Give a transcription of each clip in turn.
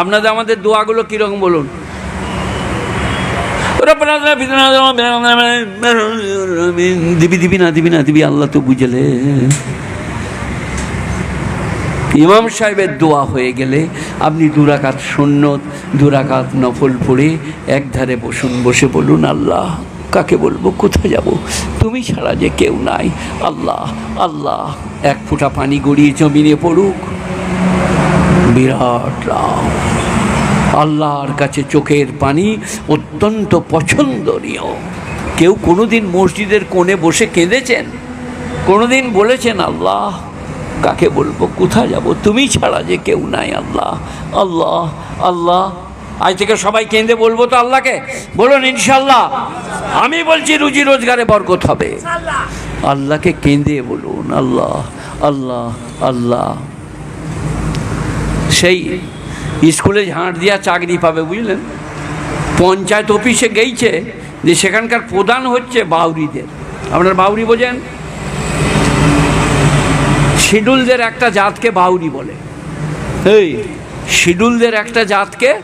আপনাদের আমাদের দোয়াগুলো কীরকম বলুন? দিবি দিবি না দিবি না, দিবি, আল্লাহ তো বুঝলে। ইমাম সাহেবের দোয়া হয়ে গেলে আপনি দুরাকাত সুন্নত দুরাকাত নফল পড়ে একধারে বসুন, বসে বলুন, আল্লাহ, কাকে বলব? কোথায় যাব? তুমি ছাড়া যে কেউ নাই। আল্লাহ আল্লাহ, এক ফোঁটা পানি গড়িয়ে জমিনে পড়ুক বিরাট রাম। আল্লাহর কাছে চোখের পানি অত্যন্ত পছন্দনীয়। কেউ কোনোদিন মসজিদের কোণে বসে কেঁদেছেন? কোনোদিন বলেছেন, আল্লাহ, কাকে বলব? কোথায় যাব? তুমি ছাড়া যে কেউ নাই, আল্লাহ আল্লাহ আল্লাহ। আজ থেকে সবাই কেঁদে বলব তো আল্লাহকে? বলুন ইনশাল্লাহ আমি বলছি রুজি রোজগারে বরকত হবে। আল্লাহকে কেঁদে বলুন, আল্লাহ আল্লাহ আল্লাহ। সেই স্কুলে ঝাঁট দিয়া চাকরি পাবে বুঝলেন? পঞ্চায়েত অফিসে গেইছে যে সেখানকার প্রধান হচ্ছে বাউরিদের। আপনার বাউরি বোঝেন? শিডুলদের একটা জাতকে বাউরি বলে। এই। শিডুলদের একটা জাতকে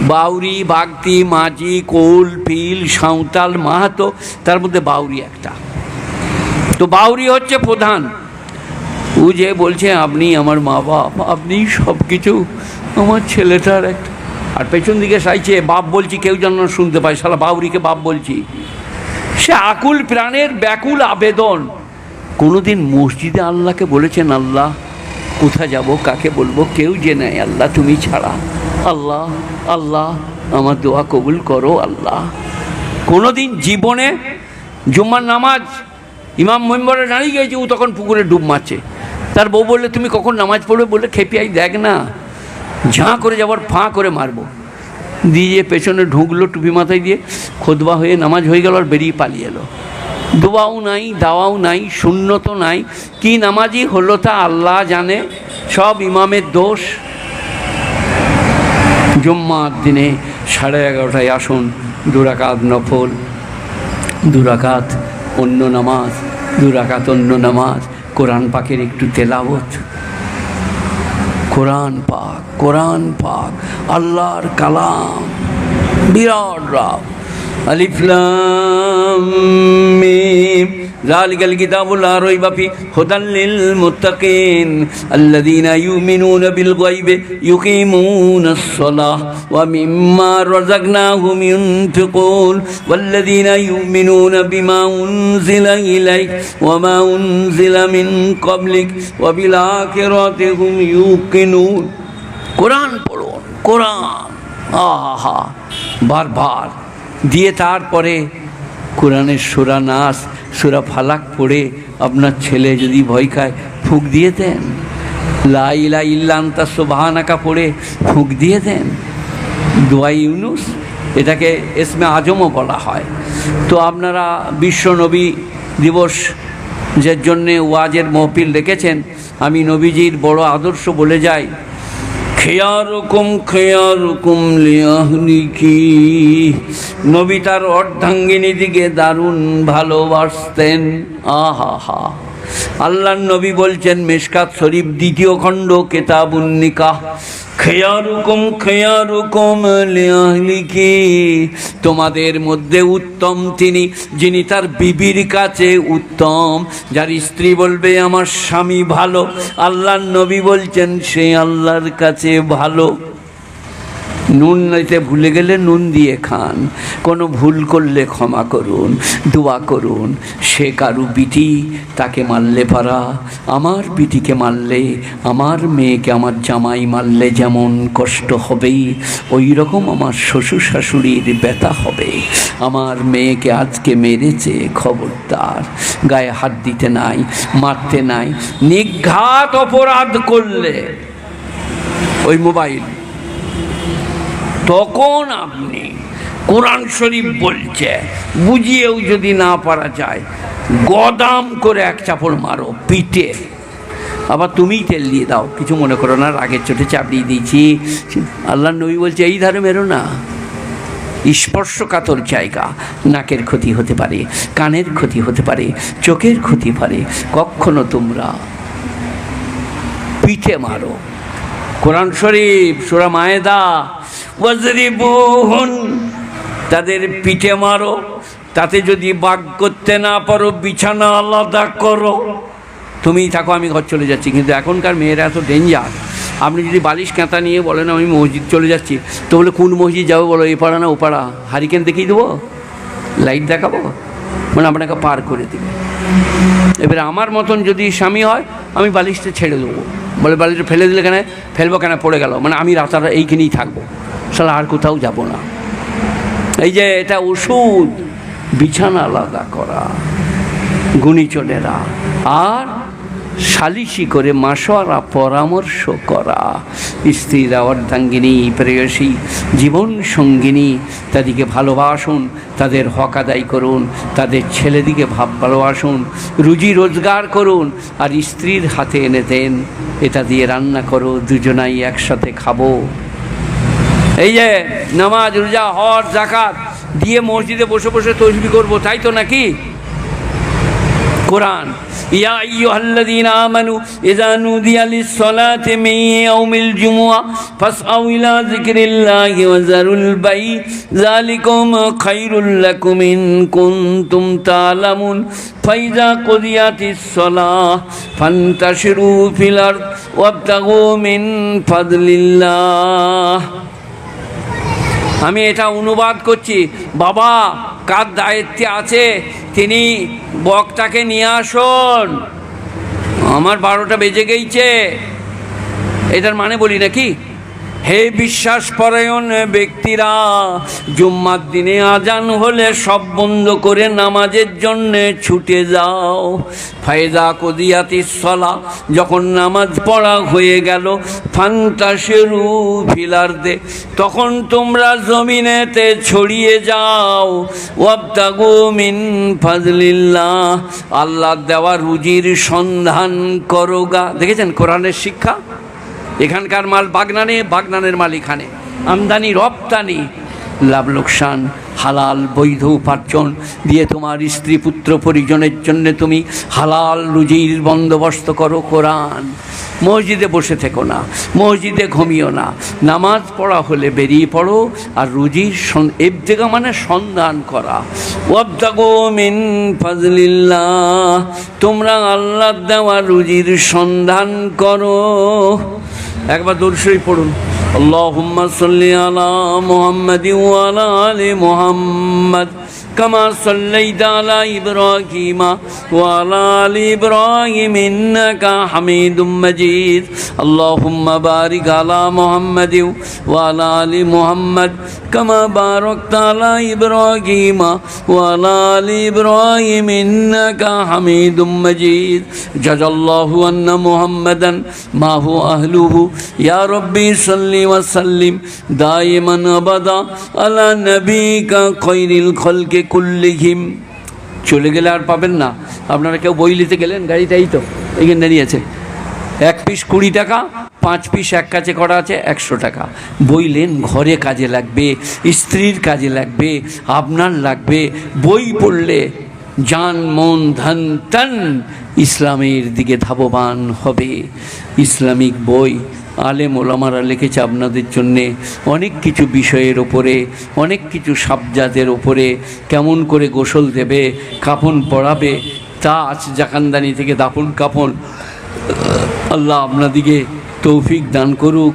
বাউরি বাগতি মাঝি কোল পিল সাঁওতাল মাহাতো তার মধ্যে বাউরি একটা। তো বাউরি হচ্ছে প্রধান। ও যে বলছে, আপনি আমার মা বাপ, আপনি সব কিছু আমার ছেলেটার একটা আর পেছন দিকে চাইছে বাপ বলছি, কেউ যেন শুনতে পায়, শালা বাউরিকে বাপ বলছি। সে আকুল প্রাণের ব্যাকুল আবেদন। কোনোদিন মসজিদে আল্লাহকে বলেছেন, আল্লাহ কোথা যাব, কাকে বলব? কেউ যে নেয় আল্লাহ, তুমি ছাড়া। আল্লাহ আল্লাহ, আমার দোয়া কবুল করো, আল্লাহ। কোনোদিন জীবনে জুম্মার নামাজ ইমাম মেম্বরে দাঁড়িয়ে গিয়েছে, ও তখন পুকুরে ডুব মারছে। তার বউ বললে, তুমি কখন নামাজ পড়বে? বলে খেপিয়াই দেখ না। ঝাঁ করে যাবার ফাঁ করে মারবো। দিয়ে পেছনে ঢুকলো টুপি মাথায় দিয়ে, খোদবা হয়ে নামাজ হয়ে গেল আর বেরিয়ে পালিয়ে এলো। দোয়াও নাই, দাওয়াও নাই শূন্য তো নাই। কি নামাজই হলো তা আল্লাহ জানে, সব ইমামের দোষ। জুম্মার দিনে সাড়ে এগারোটায় আসুন দুরাকাত নফল দুরাকাত অন্য নামাজ দুরাকাত অন্য নামাজ। কোরআন পাকের একটু তেলাওত কোরআন পাক কোরআন পাক আল্লাহর কালাম বিরাট রাব। আলিফ লাম মিম ذلك الكتاب لا ريب فيه هدى للمتقين الذين يؤمنون بالغيب يقيمون الصلاة ومما رزقناهم ينفقون والذين يؤمنون بما أنزل إليك وما أنزل من قبلك وبالآخرة هم يوقنون কোরআন পড়ুন কোরআন আহা বারবার দিয়ে তারপরে কোরআনের সুরা নাস, সুরা ফালাক পড়ে আপনার ছেলে যদি ভয় খায়, ফুঁক দিয়ে দেন। লাইলা ইল্লান্তা সোবাহানাকা পড়ে ফুঁক দিয়ে দেন। দোয়াই ইউনুস, এটাকে এসমে আজমও বলা হয়। তো আপনারা বিশ্ব নবী দিবস যার জন্যে ওয়াজের মহফিল রেখেছেন, আমি নবীজির বড় আদর্শ বলে যাই খেয়ারকম খেয়ারকম লিয়াহলিকি নবী তার অর্ধাঙ্গিনী দিকে দারুণ ভালোবাসতেন। আহা হা। আল্লাহ নবী বলছেন, মেশকাত শরীফ দ্বিতীয় খণ্ড কেতাবুন্নিকা খেয়ারুকুম খেয়ারুকুম লিয়াহলিকি তোমাদের মধ্যে উত্তম তিনি, যিনি তার বিবির কাছে উত্তম। যার স্ত্রী বলবে, আমার স্বামী ভালো। আল্লাহর নবী বলছেন, সে আল্লাহর কাছে ভালো। নুন নিতে ভুলে গেলে নুন দিয়ে খান। কোনো ভুল করলে ক্ষমা করুন, দোয়া করুন। সে কারু বিটি, তাকে মারলে পারা। আমার বিটিকে মারলে, আমার মেয়েকে, আমার জামাই মারলে যেমন কষ্ট হবেই ওই রকম আমার শ্বশুর শাশুড়ির ব্যথা হবে। আমার মেয়েকে আজকে মেরেছে খবরদার গায়ে হাত দিতে নাই, মারতে নাই, নিঘাত অপরাধ করলে। ওই মোবাইল। তখন আপনি কোরআন শরীফ বলছে, বুঝিয়েও যদি না পারা যায়, গদাম করে এক চাপড় মারো পিঠে আবার তুমিই তেল দিয়ে দাও, কিছু মনে করো না, রাগের চোটে চাপিয়ে দিয়েছি। আল্লাহ নবী বলছে, এই ধারে মেরো না। স্পর্শকাতর জায়গা, নাকের ক্ষতি হতে পারে, কানের ক্ষতি হতে পারে, চোখের ক্ষতি পারে, কখনো তোমরা পিঠে মারো। কোরআন শরীফ, সুরা মায়েদা ওয়াজরিবুহুন, তাদের পিঠে মারো, তাতে যদি বাগ করতে না পারো, বিছানা আলাদা করো। তুমিই থাকো, আমি ঘর চলে যাচ্ছি। কিন্তু এখনকার মেয়েরা এত ডেঞ্জার আপনি যদি বালিশ কাঁথা নিয়ে বলেন, আমি মসজিদ চলে যাচ্ছি, তো বলে, কোন মসজিদ যাব বলো, এ পাড়া না ও পাড়া? হারিকেন দেখিয়ে দেবো? লাইট দেখাবো? মানে আপনাকে পার করে দেবে। এবারে আমার মতন যদি স্বামী হয়, আমি বালিশটা ছেড়ে দেবো। বলে বালিশটা ফেলে দিলে কেন? ফেলব কেন? পড়ে গেল। মানে আমি রাতারা এইখানেই থাকব। সালা আর কোথাও যাব না। এই যে এটা ওষুধ, বিছানা আলাদা করা গুণীজনেরা আর সালিশি করে মাসোয়ারা পরামর্শ করা, স্ত্রীরা অর্ধাঙ্গিনী, প্রেয়সী, জীবন সঙ্গিনী, তাদেরকে ভালোবাসুন, তাদের হক আদায় করুন, তাদের ছেলেদিকে ভাব ভালোবাসুন, রুজি রোজগার করুন, আর স্ত্রীর হাতে এনে দেন, এটা দিয়ে রান্না করো, দুজনাই একসাথে খাব। এই যে নামাজ, রোজা, হজ জাকাত দিয়ে মসজিদে বসে বসে তসবি করব, তাই তো নাকি? কোরআন। ইয়া আমানু ইযা নুদিয়া লিস-সালাতি মিন ইয়াউমিল জুমুআ ফাসআউ ইলা যিকরিল্লাহি ওয়া যারুল বাই যালিকুম খায়রুল লাকুম ইন কুনতুম তা'লামুন ফাইযা কুদিয়াতিস আমি এটা অনুবাদ করছি। বাবা, কার দায়িত্বে আছে? তিনি বকটাকে নিয়ে আসুন। আমার বারোটা বেজে গেইছে। এটার মানে বলি নাকি? হে বিশ্বাস পরায়ণ ব্যক্তিরা, জুম্মার দিনে আজান হলে সব বন্ধ করে নামাজের জন্যে ছুটে যাও। ফায়দা কদিয়াতি সলা, যখন নামাজ পড়া হয়ে গেল ফান্তাসেরু ফিলার দে তখন তোমরা জমিনেতে ছড়িয়ে যাও। ওয়াবতাগু মিন ফাজলিল্লাহ, আল্লাহ দেওয়া রুজির সন্ধান করোগা দেখেছেন কোরআনের শিক্ষা? এখানকার মাল বাগনানে, বাগনানের মাল এখানে আমদানি, রপ্তানি, লাভ লোকসান, হালাল, বৈধ উপার্জন দিয়ে তোমার স্ত্রী, পুত্র পরিজনের জন্য তুমি হালাল রুজির বন্দোবস্ত করো কোরআন। মসজিদে বসে থেকো না, মসজিদে ঘুমিও না। নামাজ পড়া হলে বেরিয়ে পড়ো আর রুজির এবতেগা মানে সন্ধান করা। ফাজলিল্লাহ, তোমরা আল্লাহ দেওয়া রুজির সন্ধান করো। একবার দর্শই পড়ুন। আল্লাহ সাল্লি আলা মোহাম্মদ আলা আলী মোহাম্মদ। كما صليت على إبراهيم وعلى آل إبراهيم إنك حميد مجيد اللهم بارك على محمد وعلى آل محمد كما باركت على إبراهيم وعلى آل إبراهيم إنك حميد مجيد جزا الله أن محمدا ما هو أهله يا ربي صل وسلم دائما أبدا على نبيك خير الخلق কুল্লিহিম। চলে গেলে আর পাবেন না। আপনারা কেউ বই নিতে গেলেন? গাড়িটাই তো, এখানে নিয়েছে। এক পিস কুড়ি টাকা, পাঁচ পিস এক কাজে করা আছে, একশো টাকা। বইলেন ঘরে কাজে লাগবে, স্ত্রীর কাজে লাগবে, আপনার লাগবে। বই পড়লে জান, মন, ধন, তন, ইসলামের দিকে ধাববান হবে। ইসলামিক বই আলেম ওলামারা লিখেছে আপনাদের জন্যে অনেক কিছু বিষয়ের ওপরে অনেক কিছু সাবজাতের ওপরে কেমন করে গোসল দেবে কাপন পড়াবে তা আজ জাকান্দানি থেকে দাপন কাপন আল্লাহ আপনাদিকে তৌফিক দান করুক।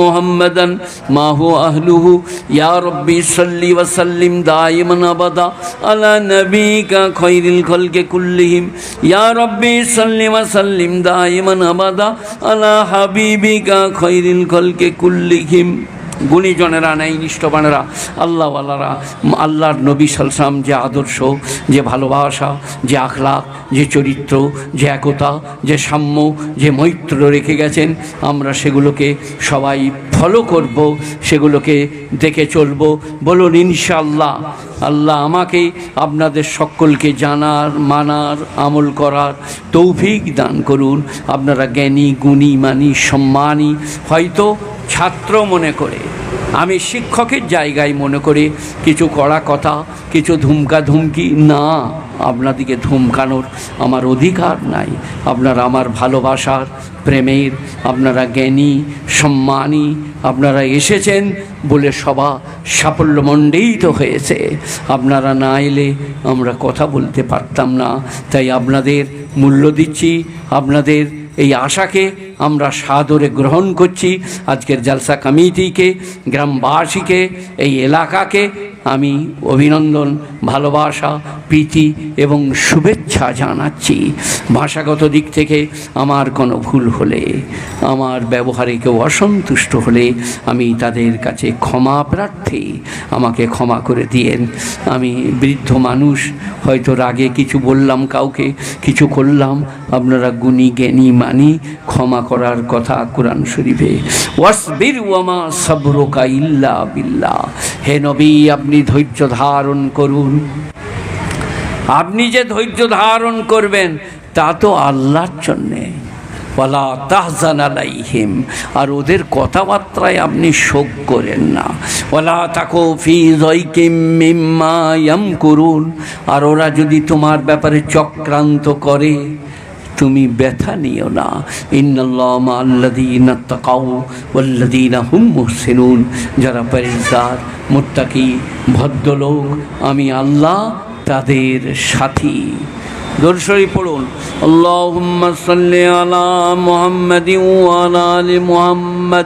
محمدا ما هو أهله يا ربي صل وسلم دائما أبدا على نبيك خير الخلق كلهم يا ربي صل وسلم دائما أبدا على حبيبك خير الخلق كلهم গুণীজনেরা নেই নিষ্ঠবানেরা আল্লাহওয়ালারা, আল্লাহর নবী সালসাম যে আদর্শ, যে ভালোবাসা, যে আখলাক যে চরিত্র, যে একতা, যে সাম্য, যে মৈত্র রেখে গেছেন, আমরা সেগুলোকে সবাই ফলো করব, সেগুলোকে দেখে চলবো। বলুন ইনশাল্লাহ আল্লাহ আমাকে আপনাদের সকলকে জানার, মানার, আমল করার তৌফিক দান করুন। আপনারা জ্ঞানী, গুণী, মানি, সম্মানী, হয়তো ছাত্র মনে করে। আমি শিক্ষকের জায়গায় মনে করে, কিছু কড়া কথা, কিছু ধুমকা ধুমকি। না, আপনাদিকে ধুমকানোর আমার অধিকার নাই। আপনারা আমার ভালোবাসার প্রেমের, আপনারা জ্ঞানী, সম্মানী, আপনারা এসেছেন বলে সভা সাফল্যমণ্ডিত হয়েছে। আপনারা না এলে আমরা কথা বলতে পারতাম না। তাই আপনাদের মূল্য দিচ্ছি, আপনাদের এই আশাকে আমরা সাদরে গ্রহণ করছি। আজকের জালসা কমিটিকে গ্রামবাসীকে এই এলাকাকে আমি অভিনন্দন, ভালোবাসা, প্রীতি এবং শুভেচ্ছা জানাচ্ছি। ভাষাগত দিক থেকে আমার কোনো ভুল হলে, আমার ব্যবহারে কেউ অসন্তুষ্ট হলে আমি তাদের কাছে ক্ষমা প্রার্থী। আমাকে ক্ষমা করে দিয়েন। আমি বৃদ্ধ মানুষ, হয়তো রাগে কিছু বললাম কাউকে, কিছু করলাম, আপনারা গুণী, জ্ঞানী, মানি, ক্ষমা করার কথা কোরআন শরীফে। ওয়াসবির ওয়ামা সবরোকা ইল্লা বিল্লাহ। হে নবী, আপনি ধৈর্য ধারণ করুন। আপনি যে ধৈর্য ধারণ করবেন, তা তো আল্লাহর জন্যে। ওয়ালা তাহজান আলাইহিম। আর ওদের কথাবার্তায় আপনি শোক করেন না। ওয়ালা তাকো ফি জয়কিম করুন আর ওরা যদি তোমার ব্যাপারে চক্রান্ত করে তুমি ব্যথা নিও না। মুহসিনুন। যারা পরিষ্কার মোত্তাকি, ভদ্রলোক, আমি আল্লাহ তাদের সাথী। দর্শরি পড়ুন। আল্লাহ সাল্লি আলা মোহাম্মদ আলা আলী মুহাম্মাদ।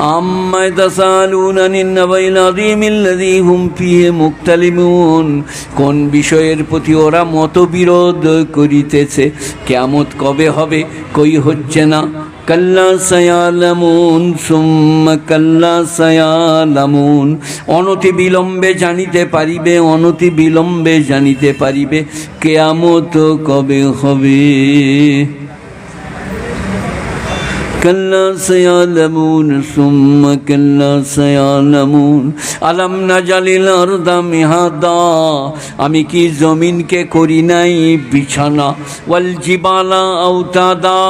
عما يتساءلون عن النبأ العظيم الذي هم فيه مختلفون কোন বিষয়ের প্রতি ওরা মতবিরোধ করিতেছে কেমত কবে হবে কই হচ্ছে না কাল্লা সায়ালামুন সুম্মা কাল্লা সায়ালামুন অনতি বিলম্বে জানিতে পারিবে অনতি বিলম্বে জানিতে পারিবে কেয়ামত কবে হবে كلا سيعلمون ثم كلا سيعلمون আলম নাজালিল আরদা মিহাদা আমি কি জমিনকে করি নাই বিছানা ওয়াল জিবালা আউতাদা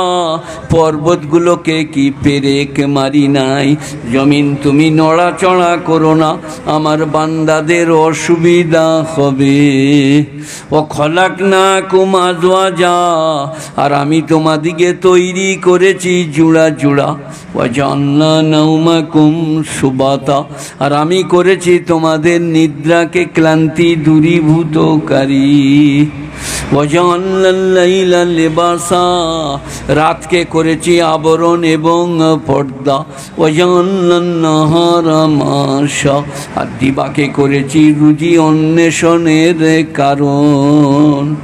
পর্বতগুলোকে কি পেরেক মারি নাই জমিন তুমি নড়াচড়া করো না আমার বান্দাদের অসুবিধা হবে ও খলাক না কুমাজোয়া যা আর আমি তোমাদিকে তৈরি করেছি জুড়া জুড়া ও জান্না নৌমা কুম সুবাতা। আর আমি করেছি তোমাদের নিদ্রাকে ক্লান্তি দূরীভূতকারী। লেবাসা, রাতকে করেছি আবরণ এবং পর্দা। ওয়াজাল্লাহারা মাসা আর দিবাকে করেছি রুজি অন্বেষণের কারণ।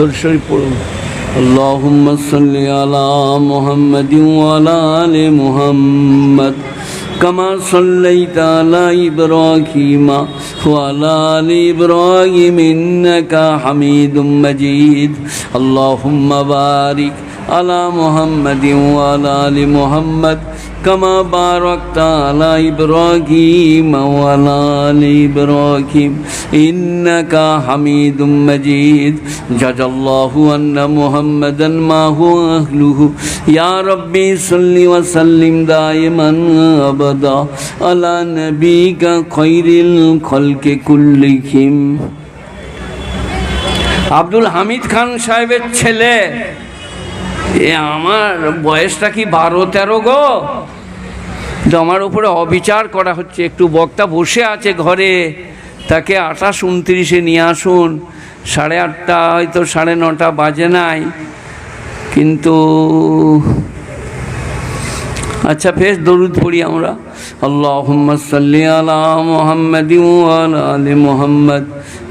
দর্শন পড়ুন اللهم صل على محمد وعلى آل محمد كما صليت على إبراهيم وعلى آل إبراهيم إنك حميد مجيد اللهم بارك على محمد وعلى آل محمد كما باركت على إبراهيم وعلى آل إبراهيم إنك حميد مجيد جزا الله أن محمدا ما هو أهله يا ربي صل وسلم دائما أبدا على نبيك خير الخلق كلهم আব্দুল হামিদ খান সাহেবের ছেলে এ আমার বয়সটা কি বারো তেরো গো কিন্তু আমার উপরে অবিচার করা হচ্ছে। একটু বক্তা বসে আছে ঘরে, তাকে আঠাশ উনত্রিশে নিয়ে আসুন। সাড়ে আটটা, হয়তো সাড়ে নটা বাজে নাই। কিন্তু আচ্ছা বেশ দরুদ পড়ি আমরা। আল্লাহ আলি মুহাম্মদ।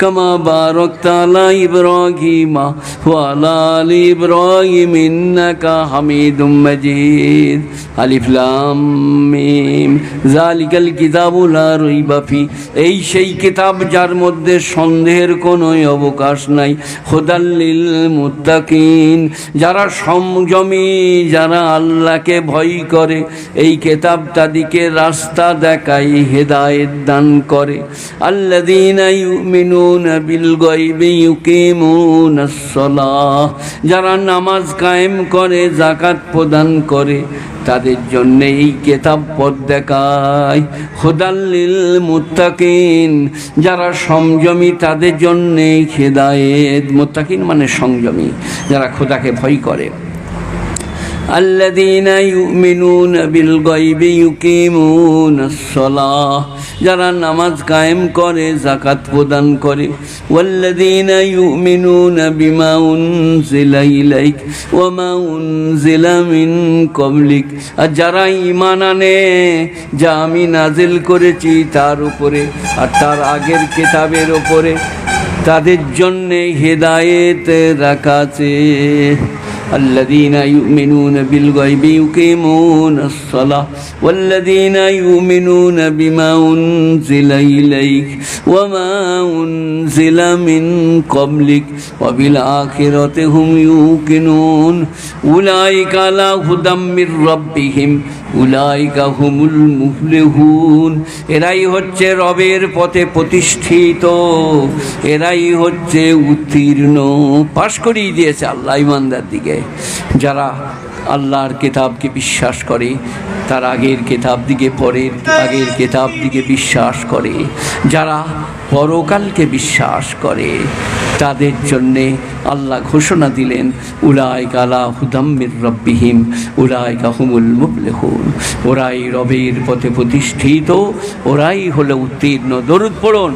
كما باركت على إبراهيم وعلى آل إبراهيم إنك حميد مجيد ألف لام ميم ذلك الكتاب لا ريب فيه এই সেই কিতাব যার মধ্যে সন্দেহের কোনো অবকাশ নাই খোদাল্লিল মুত্তাকিন যারা সংযমী যারা আল্লাহকে ভয় করে এই কেতাব তাদিকে রাস্তা দেখায় হেদায়েত দান করে আল্লাযীনা ইউমিনুনা বিল গায়বি ইউকিমুনাস সালাহ যারা নামাজ কায়েম করে যাকাত প্রদান করে তাদের জন্য এই কেতাব পথ দেখায় খোদাল্লিল মুত্তাকিন যারা সংযমী তাদের জন্যে খেদায়েত মুত্তাকিন মানে সংযমী যারা খোদাকে ভয় করে الذين يؤمنون بالغيب يقيمون الصلاة যারা নামাজ কায়েম করে জাকাত প্রদান করে والذين يؤمنون بما أنزل إليك وما أنزل من قبلك আর যারা ঈমান আনে যা আমি নাজিল করেছি তার উপরে আর তার আগের কিতাবের উপরে তাদের জন্যে হেদায়েত রাখা আছে الذين يؤمنون بالغيب يقيمون الصلاة والذين يؤمنون بما أنزل إليك وما أنزل من قبلك وبالآخرة هم يوقنون أولئك على هدى من ربهم উলাইকা হুমুল মুফলিহুন এরাই হচ্ছে রবের পথে প্রতিষ্ঠিত এরাই হচ্ছে উত্তীর্ণ পাশ করিয়ে দিয়েছে আল্লাহ ইমানদার দিকে যারা আল্লাহর কিতাবকে বিশ্বাস করে, তার আগের কিতাব দিকে পরের আগের কিতাব দিকে বিশ্বাস করে। যারা পরকালকে বিশ্বাস করে, তাদের জন্যে আল্লাহ ঘোষণা দিলেন, উলাইকা আলা হুদাম্মির রব্বিহিম, উলাইকা হুমুল মুফলিহুন। ওরাই রবের পথে প্রতিষ্ঠিত, ওরাই হলো উত্তীর্ণ। দরুদ পড়ুন।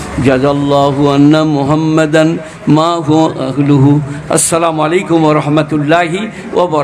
জাজাল্লাহু আন্না মা হু আসসালামু আলাইকুম রহমতুল্লাহি ও ওয়া